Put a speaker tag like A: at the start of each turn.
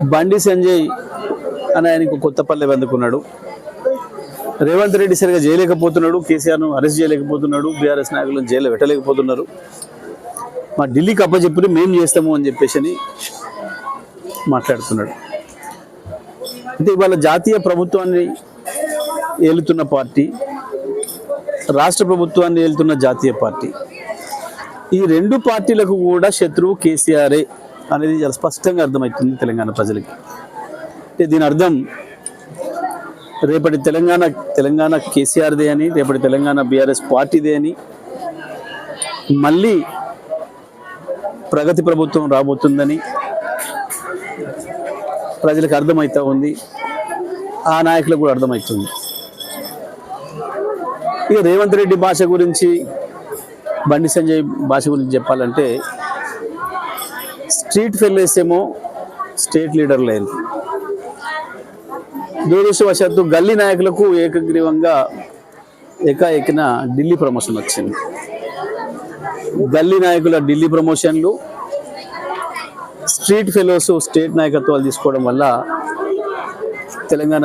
A: బండి సంజయ్ అని ఆయనకు కొత్త పల్లె అందుకున్నాడు రేవంత్ రెడ్డి సరిగా చేయలేకపోతున్నాడు. కేసీఆర్ను అరెస్ట్ చేయలేకపోతున్నాడు. బీఆర్ఎస్ నాయకులను జైల్లో పెట్టలేకపోతున్నారు. మా ఢిల్లీకి అప్పచెప్పి మేము చేస్తాము అని చెప్పేసి అని మాట్లాడుతున్నాడు. అంటే ఇవాళ జాతీయ ప్రభుత్వాన్ని ఏలుతున్న పార్టీ రాష్ట్ర ప్రభుత్వాన్ని ఏలుతున్న జాతీయ పార్టీ. ఈ రెండు పార్టీలకు కూడా శత్రువు కేసీఆరే. అనేది చాలా స్పష్టంగా అర్థమవుతుంది తెలంగాణ ప్రజలకి. అంటే దీని అర్థం రేపటి తెలంగాణ తెలంగాణ కేసీఆర్దే అని రేపటి తెలంగాణ బీఆర్ఎస్ పార్టీదే అని మళ్ళీ ప్రగతి ప్రభుత్వం రాబోతుందని ప్రజలకు అర్థమవుతూ ఉంది. ఆ నాయకులకు కూడా అర్థమవుతుంది. ఇక రేవంత్ రెడ్డి భాష గురించి బండి సంజయ్ భాష గురించి చెప్పాలంటే స్ట్రీట్ ఫెల్లెస్ ఏమో స్టేట్ లీడర్ లేరు దురదృష్టవశాత్తు గల్లీ నాయకులకు ఏకగ్రీవంగా ఏకాఏకిన ఢిల్లీ ప్రమోషన్ వచ్చింది. గల్లీ నాయకుల ఢిల్లీ ప్రమోషన్లు స్ట్రీట్ ఫెలోస్ స్టేట్ నాయకత్వాలు తీసుకోవడం వల్ల తెలంగాణ